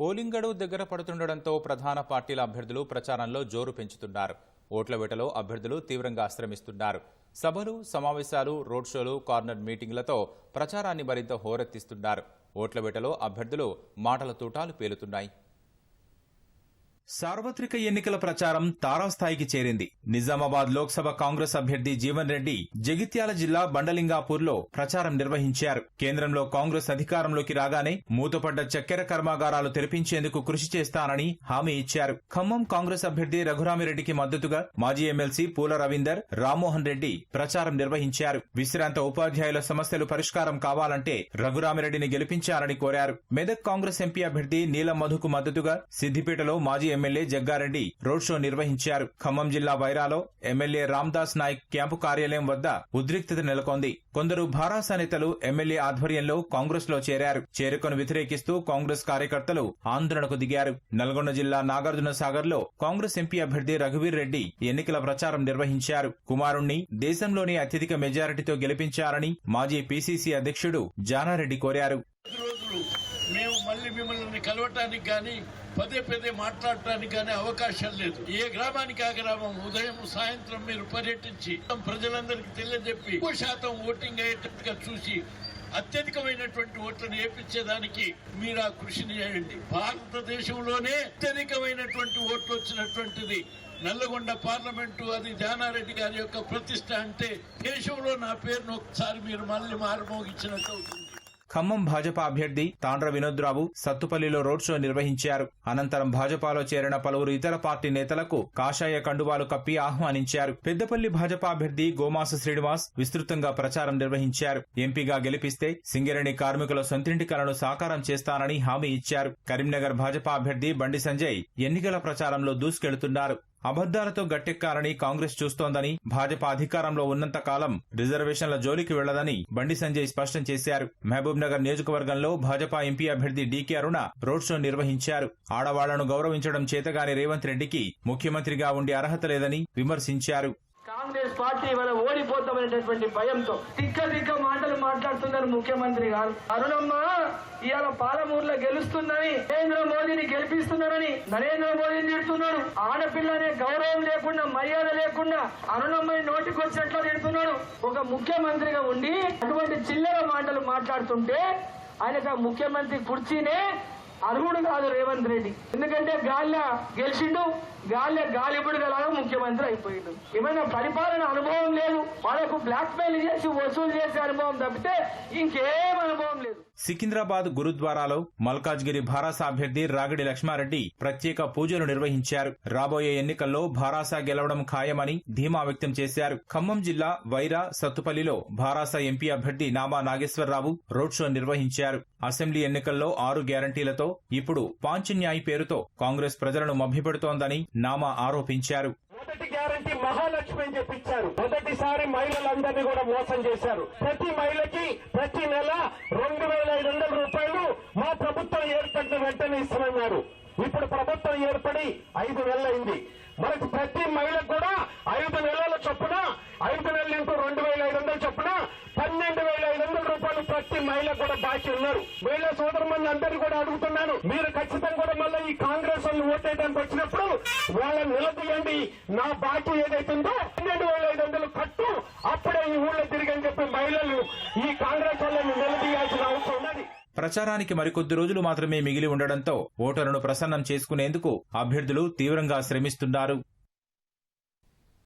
Polling గడువు దగ్గర పడుతుండటంతో ప్రధాన పార్టీల అభ్యర్థులు ప్రచారంలో జోరు పెంచుతున్నారు. ఓట్ల వేటలో అభ్యర్థులు తీవ్రంగా ఆశ్రమిస్తున్నారు. సభలు సమావేశాలు రోడ్ షోలు కార్నర్ మీటింగ్లతో ప్రచారాన్ని మరింత హోరెత్తిస్తున్నారు. ఓట్ల వేటలో అభ్యర్థులు మాటల తూటాలు పేలుతున్నాయి. సార్వత్రిక ఎన్నికల ప్రచారం తారాస్థాయికి చేరింది. నిజామాబాద్ లోక్సభ కాంగ్రెస్ అభ్యర్థి జీవన్ రెడ్డి జగిత్యాల జిల్లా బండలింగాపూర్లో ప్రచారం నిర్వహించారు. కేంద్రంలో కాంగ్రెస్ అధికారంలోకి రాగానే మూతపడ్డ చక్కెర కర్మాగారాలు తెరిపించేందుకు కృషి చేస్తానని హామీ ఇచ్చారు. ఖమ్మం కాంగ్రెస్ అభ్యర్థి రఘురామిరెడ్డికి మద్దతుగా మాజీ ఎమ్మెల్సీ పూల రవీందర్ రామ్మోహన్ రెడ్డి ప్రచారం నిర్వహించారు. విశ్రాంత ఉపాధ్యాయుల సమస్యలు పరిష్కారం కావాలంటే రఘురామిరెడ్డిని గెలిపించాలని కోరారు. మెదక్ కాంగ్రెస్ ఎంపీ అభ్యర్థి నీలం మధుకు మద్దతుగా సిద్దిపేటలో మాజీ ఎమ్మెల్యే జగ్గారెడ్డి రోడ్ షో నిర్వహించారు. ఖమ్మం జిల్లా వైరాలో ఎమ్మెల్యే రామ్దాస్ నాయక్ క్యాంపు కార్యాలయం వద్ద ఉద్రిక్తత నెలకొంది. కొందరు భారాస నేతలు ఎమ్మెల్యే ఆధ్వర్యంలో కాంగ్రెస్లో చేరారు. చేరుకను వ్యతిరేకిస్తూ కాంగ్రెస్ కార్యకర్తలు ఆందోళనకు దిగారు. నల్గొండ జిల్లా నాగార్జున సాగర్లో కాంగ్రెస్ ఎంపీ అభ్యర్థి రఘువీర్ రెడ్డి ఎన్నికల ప్రచారం నిర్వహించారు. కుమారుణ్ణి దేశంలోనే అత్యధిక మెజారిటీతో గెలిపించారని మాజీ పీసీసీ అధ్యక్షుడు జానారెడ్డి కోరారు. మేము మళ్ళీ మిమ్మల్ని కలవటానికి కానీ పదే పదే మాట్లాడటానికి కానీ అవకాశం లేదు. ఏ గ్రామానికి ఆ గ్రామం? ఉదయం సాయంత్రం మీరు పర్యటించి ప్రజలందరికీ తెలియజెప్పి ఎక్కువ శాతం ఓటింగ్ అయ్యేటట్టుగా చూసి అత్యధికమైనటువంటి ఓట్లను వేపించేదానికి మీరు ఆ కృషిని చేయండి. భారతదేశంలోనే అత్యధికమైనటువంటి ఓట్లు వచ్చినటువంటిది నల్లగొండ పార్లమెంటు అది జానారెడ్డి గారి యొక్క ప్రతిష్ట అంటే దేశంలో నా పేరును ఒకసారి మీరు మళ్ళీ మారుమోగించినట్టు అవుతుంది. ఖమ్మం భాజపా అభ్యర్థి తాండ్ర వినోద్రావు సత్తుపల్లిలో రోడ్ షో నిర్వహించారు. అనంతరం భాజపాలో చేరిన పలువురు ఇతర పార్టీ నేతలకు కాషాయ కండువాలు కప్పి ఆహ్వానించారు. పెద్దపల్లి భాజపా అభ్యర్థి గోమాస శ్రీనివాస్ విస్తృతంగా ప్రచారం నిర్వహించారు. ఎంపీగా గెలిపిస్తే సింగరేణి కార్మికుల సొంతింటి కలను సాకారం చేస్తానని హామీ ఇచ్చారు. కరీంనగర్ భాజపా అభ్యర్థి బండి సంజయ్ ఎన్నికల ప్రచారంలో దూసుకెళ్తున్నారు. అబద్దాలతో గట్టెక్కాలని కాంగ్రెస్ చూస్తోందని భాజపా అధికారంలో ఉన్నంత కాలం రిజర్వేషన్ల జోలికి వెళ్ళదని బండి సంజయ్ స్పష్టం చేశారు. మహబూబ్ నగర్ నియోజకవర్గంలో భాజపా ఎంపీ అభ్యర్థి డీకే అరుణ రోడ్ షో నిర్వహించారు. ఆడవాళ్ళను గౌరవించడం చేతగాని రేవంత్ రెడ్డికి ముఖ్యమంత్రిగా ఉండే అర్హత లేదని విమర్శించారు. కాంగ్రెస్ పార్టీ ఇవాళ ఓడిపోతామనేటటువంటి భయంతో తిక్క తిక్క మాటలు మాట్లాడుతున్నారు ముఖ్యమంత్రి గారు. అరుణమ్మ ఇవాళ పాలమూరులో గెలుస్తుందని నరేంద్ర మోదీని గెలిపిస్తున్నారని నరేంద్ర మోదీని తిడుతున్నాడు. ఆడపిల్లనే గౌరవం లేకుండా మర్యాద లేకుండా అరుణమ్మని నోటికి వచ్చినట్లు తిడుతున్నాడు. ఒక ముఖ్యమంత్రిగా ఉండి అటువంటి చిల్లర మాటలు మాట్లాడుతుంటే ఆయనకు ముఖ్యమంత్రి కుర్చీనే అర్హుడు కాదు రేవంత్ రెడ్డి. ఎందుకంటే గాలిలో గెలిచిండు గాలిలో గాలిపుడుగలాగా ముఖ్యమంత్రి అయిపోయిండు. ఏమైనా పరిపాలన అనుభవం లేదు. వాళ్ళకు బ్లాక్ మెయిల్ చేసి వసూలు చేసే అనుభవం తప్పితే ఇంకేం అనుభవం సికింద్రాబాద్ గురుద్వారాలో మల్కాజ్గిరి భారాస అభ్యర్థి రాగిడి లక్ష్మారెడ్డి ప్రత్యేక పూజలు నిర్వహించారు. రాబోయే ఎన్నికల్లో భారాస గెలవడం ఖాయమని ధీమా వ్యక్తం చేశారు. ఖమ్మం జిల్లా వైరా సత్తుపల్లిలో భారాస ఎంపీ అభ్యర్థి నామా నాగేశ్వరరావు రోడ్ షో నిర్వహించారు. అసెంబ్లీ ఎన్నికల్లో ఆరు గ్యారంటీలతో ఇప్పుడు పాంచన్యాయ్ పేరుతో కాంగ్రెస్ ప్రజలను మభ్యపెడుతోందని నామా ఆరోపించారు. గ్యారంటీ మహాలక్ష్మి అని చెప్పించారు. మొదటిసారి మహిళలందరినీ కూడా మోసం చేశారు. ప్రతి మహిళకి ప్రతి నెల రెండు వేల ఐదు వందల రూపాయలు మా ప్రభుత్వం ఏర్పడిన వెంటనే ఇస్తామన్నారు ఇప్పుడు ప్రభుత్వం ఏర్పడి ఐదు నెలలైంది. మనకు ప్రతి మహిళకు కూడా ఐదు నెలల చొప్పున ఐదు నెలలు ఇంటూ రెండు వేల ఐదు వందల చొప్పున పన్నెండు వేల ఐదు వందల రూపాయలు ప్రతి మహిళకు కూడా బాకీ ఉన్నారు. సోదరు మంది అందరినీ కూడా అడుగుతున్నాను. మీరు ఖచ్చితంగా కూడా మళ్ళీ ఈ కాంగ్రెస్ వాళ్ళు ఓటేయడానికి వచ్చినప్పుడు వాళ్ళని నిలదీయండి. నా బాకీ ఏదైతుందో పన్నెండు వేల ఐదు వందలు కట్టు. అప్పుడే ఈ ఊళ్ళో తిరిగని చెప్పి మహిళలు ఈ కాంగ్రెస్ వాళ్ళని నిలదీయాల్సిన అవసరం ఉన్నది. ప్రచారానికి మరికొద్ది రోజులు మాత్రమే మిగిలి ఉండడంతో ఓటర్లను ప్రసన్నం చేసుకునేందుకు అభ్యర్థులు తీవ్రంగా శ్రమిస్తున్నారు.